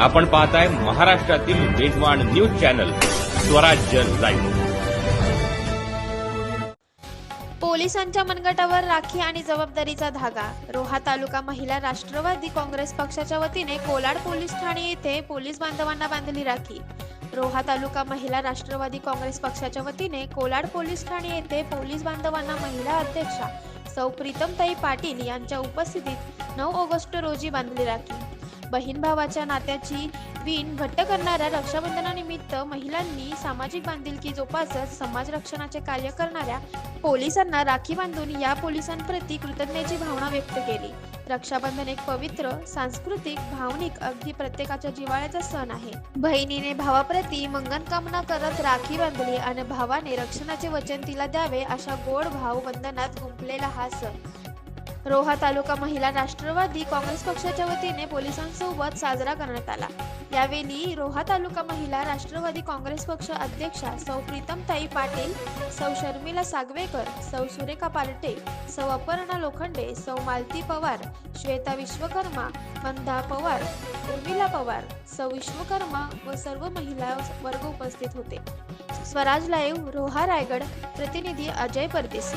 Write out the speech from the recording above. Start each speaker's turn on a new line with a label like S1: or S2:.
S1: आपण पाहताय महाराष्ट्रातील वेगवान न्यूज चॅनल स्वराज्य लाईव्ह.
S2: पोलिसांच्या मनगटावर राखी आणि जबाबदारीचा धागा. रोहा तालुका महिला राष्ट्रवादी काँग्रेस पक्षाच्या वतीने कोलाड पोलीस ठाणे येथे पोलीस बांधवांना बांधली राखी. रोहा तालुका महिला राष्ट्रवादी काँग्रेस पक्षाच्या वतीने कोलाड पोलीस ठाणे येथे पोलीस बांधवांना महिला अध्यक्षा सौ प्रीतमताई पाटील यांच्या उपस्थितीत नऊ ऑगस्ट रोजी बांधली राखी. बहीण भावाच्या नात्याची वीण घट्ट करणाऱ्या रक्षाबंधनानिमित्त महिलांनी सामाजिक बांधिलकी जोपासत समाज रक्षणाचे कार्य करणाऱ्या पोलिसांना राखी बांधून या पोलिसांप्रती कृतज्ञतेची भावना व्यक्त केली. रक्षाबंधन एक पवित्र सांस्कृतिक भावनिक अगदी प्रत्येकाच्या जिव्हाळ्याचा सण आहे. बहिणीने भावाप्रती मंगन कामना करत राखी बांधली आणि भावाने रक्षणाचे वचन तिला द्यावे अशा गोड भाव बंधनात गुंफलेला हा सण. रोहा तालुका महिला राष्ट्रवादी काँग्रेस पक्षाच्या वतीने पोलिसांसोबत साजरा करण्यात आला. यावेळी रोहा तालुका महिला राष्ट्रवादी काँग्रेस पक्ष अध्यक्षा सौ प्रीतमताई पाटील सौ शर्मिला सागवेकर सौ सुरेखा पार्टे सौ अपर्णा लोखंडे सौ मालती पवार श्वेता विश्वकर्मा मंदा पवार उर्मिला पवार सौ विश्वकर्मा व सर्व महिला वर्ग उपस्थित होते. स्वराज लाईव्ह रोहा रायगड प्रतिनिधी अजय परदेसी.